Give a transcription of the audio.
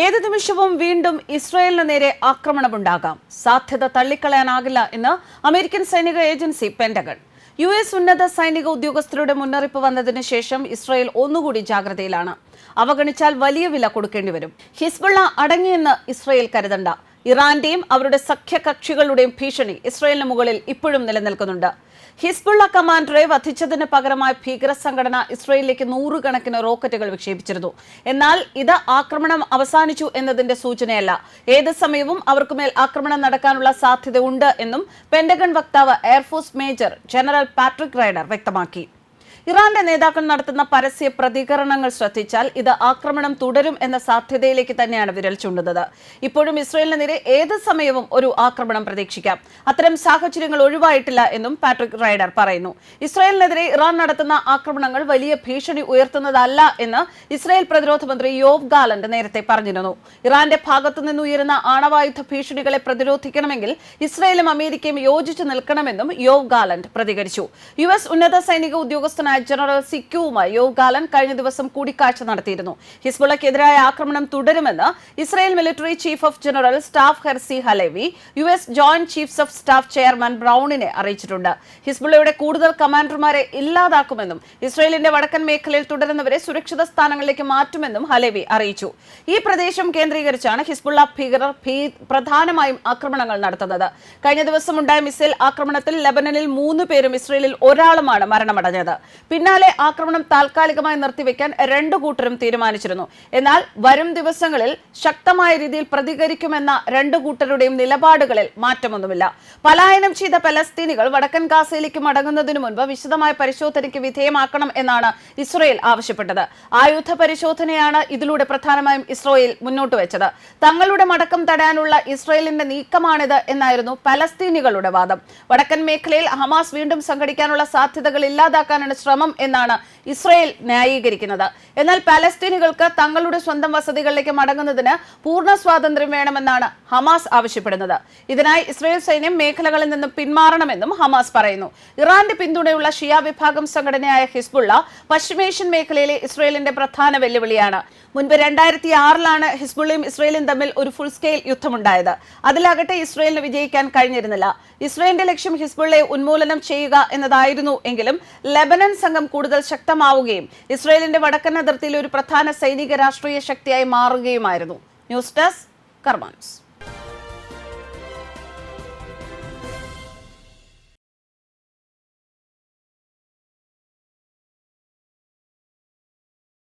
ഏത് നിമിഷവും വീണ്ടും ഇസ്രായേലിന് നേരെ ആക്രമണമുണ്ടാകാം. സാധ്യത തള്ളിക്കളയാനാകില്ല എന്ന് അമേരിക്കൻ സൈനിക ഏജൻസി പെന്റഗൺ. യു എസ് ഉന്നത സൈനിക ഉദ്യോഗസ്ഥരുടെ മുന്നറിയിപ്പ് വന്നതിന് ശേഷം ഇസ്രായേൽ ഒന്നുകൂടി ജാഗ്രതയിലാണ്. അവഗണിച്ചാൽ വലിയ വില കൊടുക്കേണ്ടി വരും. ഹിസ്ബുള്ള അടങ്ങിയെന്ന് ഇസ്രായേൽ കരുതണ്ട. ഇറാന്റെയും അവരുടെ സഖ്യകക്ഷികളുടെയും ഭീഷണി ഇസ്രയേലിന് മുകളിൽ ഇപ്പോഴും നിലനിൽക്കുന്നുണ്ട്. ഹിസ്ബുള്ള കമാൻഡറെ വധിച്ചതിന് പകരമായി ഭീകര സംഘടന ഇസ്രയേലിലേക്ക് നൂറുകണക്കിന് റോക്കറ്റുകൾ വിക്ഷേപിച്ചിരുന്നു. എന്നാൽ ഇത് ആക്രമണം അവസാനിച്ചു എന്നതിന്റെ സൂചനയല്ല. ഏത് സമയവും അവർക്കുമേൽ ആക്രമണം നടക്കാനുള്ള സാധ്യതയുണ്ട് എന്നും പെന്റഗൺ വക്താവ് air force major general Patrick Ryder വ്യക്തമാക്കി. ഇറാന്റെ നേതാക്കൾ നടത്തുന്ന പരസ്യ പ്രതികരണങ്ങൾ ശ്രദ്ധിച്ചാൽ ഇത് ആക്രമണം തുടരും എന്ന സാധ്യതയിലേക്ക് തന്നെയാണ് വിരൽ ചൂണ്ടുന്നത്. ഇപ്പോഴും ഇസ്രയേലിന് നേരെ ഏത് സമയവും ഒരു ആക്രമണം പ്രതീക്ഷിക്കാം. അത്തരം സാഹചര്യങ്ങൾ ഒഴിവായിട്ടില്ല എന്നും പാട്രിക് റൈഡർ പറയുന്നു. ഇസ്രയേലിനെതിരെ ഇറാൻ നടത്തുന്ന ആക്രമണങ്ങൾ വലിയ ഭീഷണി ഉയർത്തുന്നതല്ല എന്ന് ഇസ്രായേൽ പ്രതിരോധ മന്ത്രി യോവ് ഗാലന്റ് നേരത്തെ പറഞ്ഞിരുന്നു. ഇറാന്റെ ഭാഗത്തു നിന്നുയരുന്ന ആണവായുധ ഭീഷണികളെ പ്രതിരോധിക്കണമെങ്കിൽ ഇസ്രായേലും അമേരിക്കയും യോജിച്ചു നിൽക്കണമെന്നും യോവ് ഗാലന്റ് പ്രതികരിച്ചു. യു എസ് ഉന്നത സൈനിക ഉദ്യോഗസ്ഥനായ ജനറൽ സിക്കുവുമായി യോഗ് ഗാലൻ കഴിഞ്ഞ ദിവസം കൂടിക്കാഴ്ച നടത്തിയിരുന്നു. ഹിസ്ബുള്ളക്കെതിരായ ആക്രമണം തുടരുമെന്ന് Israel military chief of general staff Herzi Halevi U S joint chiefs of staff chairman ബ്രൌണിനെ അറിയിച്ചിട്ടുണ്ട്. ഹിസ്ബുള്ളയുടെ കൂടുതൽ കമാൻഡർമാരെ ഇല്ലാതാക്കുമെന്നും ഇസ്രായേലിന്റെ വടക്കൻ മേഖലയിൽ തുടരുന്നവരെ സുരക്ഷിത സ്ഥാനങ്ങളിലേക്ക് മാറ്റുമെന്നും ഹലേവി അറിയിച്ചു. ഈ പ്രദേശം കേന്ദ്രീകരിച്ചാണ് ഹിസ്ബുള്ള ഭീകരർ പ്രധാനമായും ആക്രമണങ്ങൾ നടത്തുന്നത്. കഴിഞ്ഞ ദിവസം ഉണ്ടായ മിസൈൽ ആക്രമണത്തിൽ ലബനനിൽ മൂന്ന് പേരും ഇസ്രയേലിൽ ഒരാളുമാണ് മരണമടഞ്ഞത്. പിന്നാലെ ആക്രമണം താൽക്കാലികമായി നിർത്തിവെക്കാൻ രണ്ടു കൂട്ടരും തീരുമാനിച്ചിരുന്നു. എന്നാൽ വരും ദിവസങ്ങളിൽ ശക്തമായ രീതിയിൽ പ്രതികരിക്കുമെന്ന രണ്ടു കൂട്ടരുടെയും നിലപാടുകളിൽ മാറ്റമൊന്നുമില്ല. പലായനം ചെയ്ത പലസ്തീനികൾ വടക്കൻ ഗാസയിലേക്ക് മടങ്ങുന്നതിനു മുൻപ് വിശദമായ പരിശോധനയ്ക്ക് വിധേയമാക്കണം എന്നാണ് ഇസ്രയേൽ ആവശ്യപ്പെട്ടത്. ആയുധ പരിശോധനയാണ് ഇതിലൂടെ പ്രധാനമായും ഇസ്രയേൽ മുന്നോട്ട് വെച്ചത്. തങ്ങളുടെ മടക്കം തടയാനുള്ള ഇസ്രയേലിന്റെ നീക്കമാണിത് എന്നായിരുന്നു പലസ്തീനികളുടെ വാദം. വടക്കൻ മേഖലയിൽ ഹമാസ് വീണ്ടും സംഘടിക്കാനുള്ള സാധ്യതകൾ ഇല്ലാതാക്കാനാണ് ശ്രമം എന്നാണ് ഇസ്രയേൽ ന്യായീകരിക്കുന്നത്. എന്നാൽ പാലസ്തീനുകൾക്ക് തങ്ങളുടെ സ്വന്തം വസതികളിലേക്ക് മടങ്ങുന്നതിന് പൂർണ സ്വാതന്ത്ര്യം വേണമെന്നാണ് ഹമാസ് ആവശ്യപ്പെടുന്നത്. ഇതിനായി ഇസ്രയേൽ സൈന്യം മേഖലകളിൽ നിന്ന് പിന്മാറണമെന്നും ഹമാസ് പറയുന്നു. ഇറാന്റെ പിന്തുണയുള്ള ഷിയ വിഭാഗം സംഘടനയായ ഹിസ്ബുള്ള പശ്ചിമേഷ്യൻ മേഖലയിലെ ഇസ്രയേലിന്റെ പ്രധാന വെല്ലുവിളിയാണ്. മുൻപ് രണ്ടായിരത്തി ആറിലാണ് ഹിസ്ബുള്ളയും ഇസ്രയേലും തമ്മിൽ ഒരു ഫുൾ സ്കെയിൽ യുദ്ധമുണ്ടായത്. അതിലാകട്ടെ ഇസ്രയേലിന് വിജയിക്കാൻ കഴിഞ്ഞിരുന്നില്ല. ഇസ്രയേലിന്റെ ലക്ഷ്യം ഹിസ്ബുള്ളയെ ഉന്മൂലനം ചെയ്യുക എന്നതായിരുന്നു എങ്കിലും ലെബനൻ സംഘം കൂടുതൽ ശക്തമാവുകയും ഇസ്രയേലിന്റെ വടക്കൻ അതിർത്തിയിൽ ഒരു പ്രധാന സൈനിക രാഷ്ട്രീയ ശക്തിയായി മാറുകയുമായിരുന്നു. News desk കർമാൻസ്.